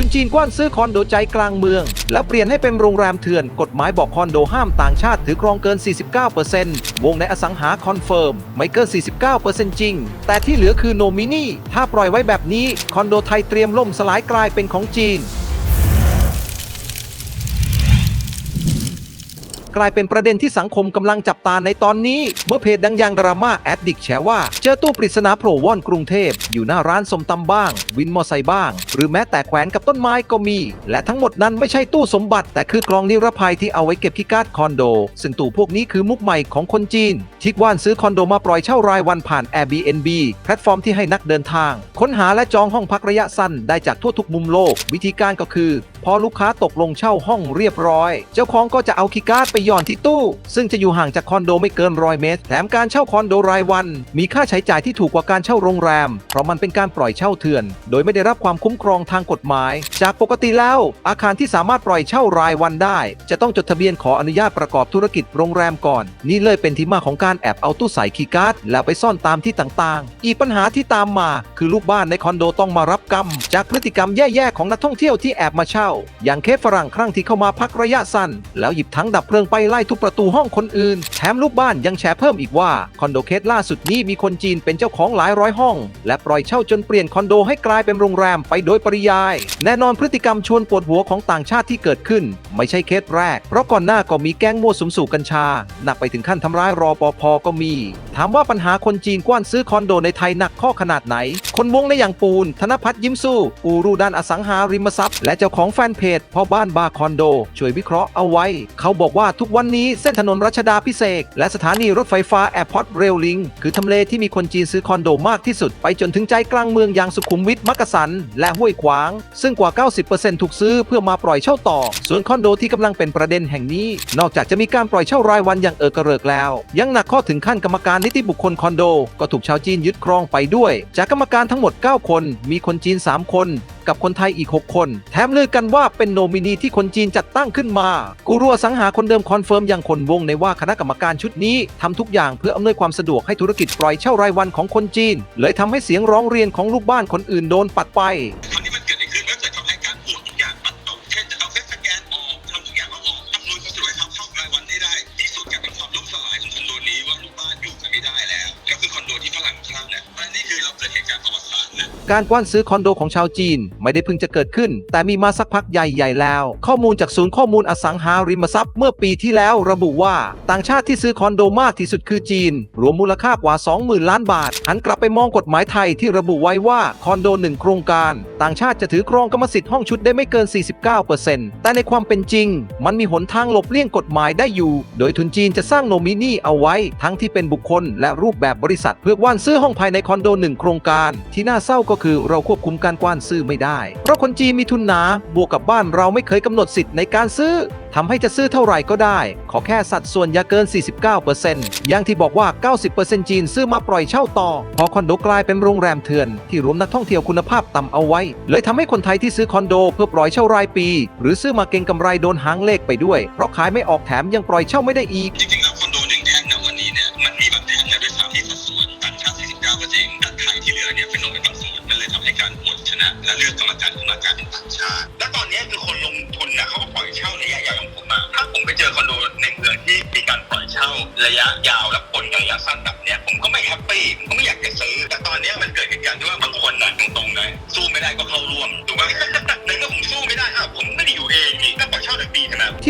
คุณจีนกว้านซื้อคอนโดใจกลางเมือง แล้วเปลี่ยนให้เป็นโรงแรมเถื่อน กฎหมายบอกคอนโดห้ามต่างชาติถือครองเกิน 49%วงในอสังหาคอนเฟิร์มไม่เกิน 49%จริง แต่ที่เหลือคือโนมินีถ้าปล่อยไว้แบบนี้คอนโดไทยเตรียมล่มสลายกลายเป็นของจีน กลายเป็นประเด็นที่สังคมกำลังจับตาในตอนนี้ เมื่อเพจดังอย่างดราม่าแอดดิกแชร์ว่า เจอตู้ปริศนาโผล่ว่อนกรุงเทพ อยู่หน้าร้านสมตำบ้าง วินมอไซค์บ้าง หรือแม้แต่แขวนกับต้นไม้ก็มี และทั้งหมดนั้นไม่ใช่ตู้สมบัติ แต่คือกล่องนิรภัยที่เอาไว้เก็บคีย์การ์ดคอนโด ซึ่งตู้พวกนี้คือมุกใหม่ของคนจีนที่ว่านซื้อคอนโดมาปล่อยเช่ารายวันผ่าน Airbnb แพลตฟอร์มที่ให้นักเดินทาง ค้นหาและจองห้องพักระยะสั้นได้จากทั่วทุกมุมโลก วิธีการก็คือ พอลูกค้าตกลงเช่าห้องเรียบร้อย เจ้าของก็จะเอาคีย์การ์ดไปหย่อนที่ตู้ ซึ่งจะอยู่ห่างจากคอนโดไม่เกินร้อยเมตร แถมการเช่าคอนโดรายวัน มีค่าใช้จ่ายที่ถูกกว่าการเช่าโรงแรม เพราะมันเป็นการปล่อยเช่าเถื่อน โดยไม่ได้รับความคุ้มครองทางกฎหมาย จากปกติแล้ว อาคารที่สามารถปล่อยเช่ารายวันได้ จะต้องจดทะเบียนขออนุญาตประกอบธุรกิจโรงแรมก่อน นี่เลยเป็นที่มาของการแอบเอาตู้ใส่คีย์การ์ดแล้วไปซ่อนตามที่ต่างๆ อีกปัญหาที่ตามมา คือลูกบ้านในคอนโดต้องมารับกรรม จากพฤติกรรมแย่ๆของนักท่องเที่ยวที่แอบมาเช่า อย่างเคสฝรั่งครั้งที่เข้ามาพักระยะสั้น แล้วหยิบถังดับเพลิงไปไล่ทุบประตูห้องคนอื่น แถมลูกบ้านยังแชร์เพิ่มอีกว่า คอนโดเคสล่าสุดนี้มีคนจีนเป็นเจ้าของหลายร้อยห้อง และปล่อยเช่าจนเปลี่ยนคอนโดให้กลายเป็นโรงแรมไปโดยปริยาย แน่นอนพฤติกรรมชวนปวดหัวของต่างชาติที่เกิดขึ้น ไม่ใช่เคสแรก เพราะก่อนหน้าก็มีแก๊งมั่วสุมสู่กัญชา หนักไปถึงขั้นทำร้ายรอปภก็มี ถามว่าปัญหาคนจีนกว้านซื้อคอนโดในไทยหนักข้อขนาดไหน คนวงในอย่างปูน ธนพัฒน์ยิ้มสู้กูรูด้านอสังหาริมทรัพย์ และเจ้าของแฟนเพจพ่อบ้านบาร์คอนโด ช่วยวิเคราะห์เอาไว้ เขาบอกว่าทุกวันนี้เส้นถนนรัชดาพิเศษและสถานีรถไฟฟ้าแอร์พอร์ตเรลลิงคือทำเลที่มีคนจีนซื้อคอนโดมากที่สุด ไปจนถึงใจกลางเมืองอย่างสุขุมวิทมักกะสัน และห้วยขวาง ซึ่งกว่า 90%ถูกซื้อเพื่อมาปล่อยเช่าต่อ ส่วนคอนโดที่กำลังเป็นประเด็นแห่งนี้ นอกจากจะมีการปล่อยเช่ารายวันอย่างเออกระเริกแล้ว ยังหนักข้อถึงขั้นกรรมการนิติบุคคลคอนโด ก็ถูกชาวจีนยึดครองไปด้วย จากกรรมการทั้งหมด 9 คน มีคนจีน 3 คนกับคนไทยอีก 6 คน แถมลือกันว่าเป็นโนมินีที่คนจีนจัดตั้งขึ้นมา กูรัวสังหาคนเดิมคอนเฟิร์มยังคนวงในว่าคณะกรรมการชุดนี้ทำทุกอย่างเพื่ออำนวยความสะดวกให้ธุรกิจปล่อยเช่ารายวันของคนจีน เลยทำให้เสียงร้องเรียนของลูกบ้านคนอื่นโดนปัดไป การกว้านซื้อคอนโดของชาวจีน ไม่ได้เพิ่งจะเกิดขึ้น แต่มีมาสักพักใหญ่ๆแล้ว ข้อมูลจากศูนย์ข้อมูลอสังหาริมทรัพย์เมื่อปีที่แล้วระบุว่า ต่างชาติที่ซื้อคอนโดมากที่สุดคือจีน รวมมูลค่ากว่า 20,000 ล้านบาท หันกลับไปมองกฎหมายไทยที่ระบุไว้ว่าคอนโดหนึ่งโครงการ ต่างชาติจะถือครองกรรมสิทธิ์ห้องชุดได้ไม่เกิน 49%แต่ในความเป็นจริง มันมีหนทางหลบเลี่ยงกฎหมายได้อยู่ โดยทุนจีนจะสร้างโนมินีเอาไว้ทั้งที่เป็นบุคคลและรูปแบบบริษัทเพื่อว้านซื้อห้องภายในคอนโดหนึ่งโครงการ ที่น่าเศร้าก็คือเราควบคุมการกว้านซื้อไม่ได้ เพราะคนจีนมีทุนหนา บวกกับบ้านเราไม่เคยกำหนดสิทธิ์ในการซื้อทำให้จะซื้อเท่าไหร่ก็ได้ ขอแค่สัดส่วนอย่าเกิน 49%อย่างที่บอกว่า 90%จีนซื้อมาปล่อยเช่าต่อ พอคอนโดกลายเป็นโรงแรมเถื่อน ที่รวมนักท่องเที่ยวคุณภาพต่ำเอาไว้ เลยทำให้คนไทยที่ซื้อคอนโดเพื่อปล่อยเช่ารายปี หรือซื้อมาเก็งกำไรโดนหางเลขไปด้วย เพราะขายไม่ออกแถมยังปล่อยเช่าไม่ได้อีกจริง การโหวตชนะ และเลือกกรรมการขึ้นมาการเป็นต่างชาติ และตอนนี้คือคนลงทุนนะเขาก็ปล่อยเช่าระยะยาวองผมมาถ้าผมไปเจอคอนโดในเมืองที่มีการปล่อยเช่าระยะยาวและผลระยะสั้นแบบเนี้ยผมก็ไม่แฮปปี้ผมก็ไม่อยากจะซื้อ แต่ตอนนี้มันเกิดเหตุการณ์ที่ว่าบางคนนะตรงๆเลยสู้ไม่ได้ก็เข้าร่วมถูกไหมในเมื่อผม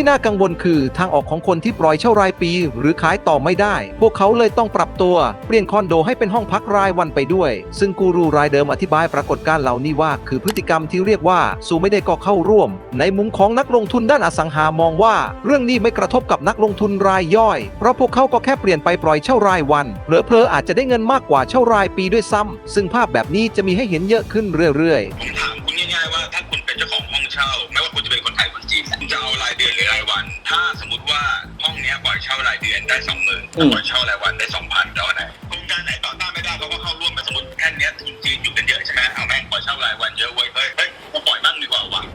ที่น่ากังวลคือทางออกของคนที่ปล่อยเช่ารายปี หรือขายต่อไม่ได้ พวกเขาเลยต้องปรับตัว เปลี่ยนคอนโดให้เป็นห้องพักรายวันไปด้วย ซึ่งกูรูรายเดิมอธิบายปรากฏการณ์เหล่านี้ว่า คือพฤติกรรมที่เรียกว่าสู้ไม่ได้ก็เข้าร่วม ในมุมของนักลงทุนด้านอสังหามองว่า เรื่องนี้ไม่กระทบกับนักลงทุนรายย่อย เพราะพวกเขาก็แค่เปลี่ยนไปปล่อยเช่ารายวันเพลอๆอาจจะได้เงินมากกว่าเช่ารายปีด้วยซ้ำซึ่งภาพแบบนี้จะมีให้เห็นเยอะขึ้นเรื่อยๆผมถามคุณง่ายๆว่าถ้าคุณเป็นเจ้าของห้องเช่า ไม่ว่าคุณจะเป็นคนไทย คนจีนคุณจะเอารายเดือนหรือรายวัน ถ้าสมมติว่าห้องเนี้ยปล่อยเช่ารายเดือนได้สองหมื่นอืมปล่อยเช่ารายวันได้สองพันแล้วไหนโครงการไหน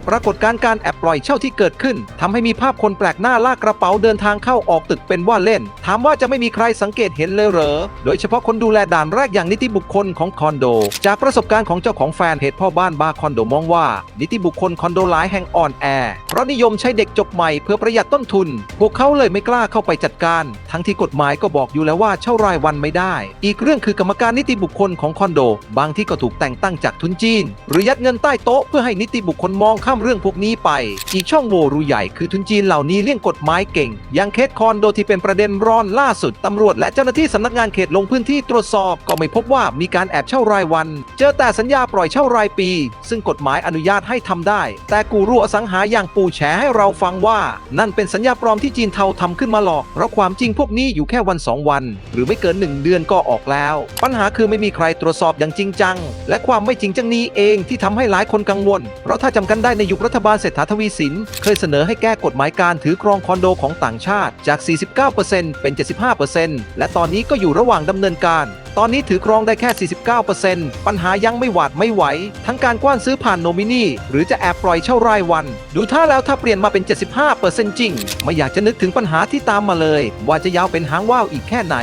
ปรากฏการ์การแอบปล่อยเช่าที่เกิดขึ้นทำให้มีภาพคนแปลกหน้าลากกระเป๋าเดินทางเข้าออกตึกเป็นว่าเล่น ถามว่าจะไม่มีใครสังเกตเห็นเลยเหรอ โดยเฉพาะคนดูแลด่านแรกอย่างนิติบุคคลของคอนโด จากประสบการณ์ของเจ้าของแฟนเพจพ่อบ้านบาร์คอนโดมองว่า นิติบุคคลคอนโดหลายแห่งอ่อนแอ เพราะนิยมใช้เด็กจบใหม่เพื่อประหยัดต้นทุน พวกเขาเลยไม่กล้าเข้าไปจัดการ ทั้งที่กฎหมายก็บอกอยู่แล้วว่าเช่ารายวันไม่ได้ อีกเรื่องคือกรรมการนิติบุคคลของคอนโด บางที่ก็ถูกแต่งตั้งจากทุนจีน หรือยัดเงินใต้โต๊ะเพื่อให้นิติบุคคลมองข้ามเรื่องพวกนี้ไป อีกช่องโหว่รูใหญ่คือทุนจีนเหล่านี้เลี่ยงกฎหมายเก่งย่างเคสคอนโดที่เป็นประเด็นร้อนล่าสุดตำรวจและเจ้าหน้าที่สำนักงานเขตลงพื้นที่ตรวจสอบ ก็ไม่พบว่ามีการแอบเช่ารายวัน เจอแต่สัญญาปล่อยเช่ารายปี ซึ่งกฎหมายอนุญาตให้ทำได้ แต่กูรูอสังหาอย่างปูแฉให้เราฟังว่า นั่นเป็นสัญญาปลอมที่จีนเทาทำขึ้นมาหลอกเพราะความจริงพวกนี้อยู่แค่วันสองวัน หรือไม่เกินหนึ่งเดือนก็ออกแล้ว ปัญหาคือไม่มีใครตรวจสอบอย่างจริงจัง และความไม่จริงจังนี้เองที่ทำให้หลายคนกังวลเพราะถ้าจำกันได้ในยุครัฐบาลเศรษฐาทวีสิน เคยเสนอให้แก้กฎหมายการถือครองคอนโดของต่างชาติจาก 49%เป็น 75%และตอนนี้ก็อยู่ระหว่างดำเนินการ ตอนนี้ถือครองได้แค่ 49%ปัญหายังไม่หวาดไม่ไหว ทั้งการกว้านซื้อผ่านโนมินีหรือจะแอบปล่อยเช่ารายวัน ดูท่าแล้วถ้าเปลี่ยนมาเป็น 75%จริง ไม่อยากจะนึกถึงปัญหาที่ตามมาเลย ว่าจะยาวเป็นหางว่าวอีกแค่ไหน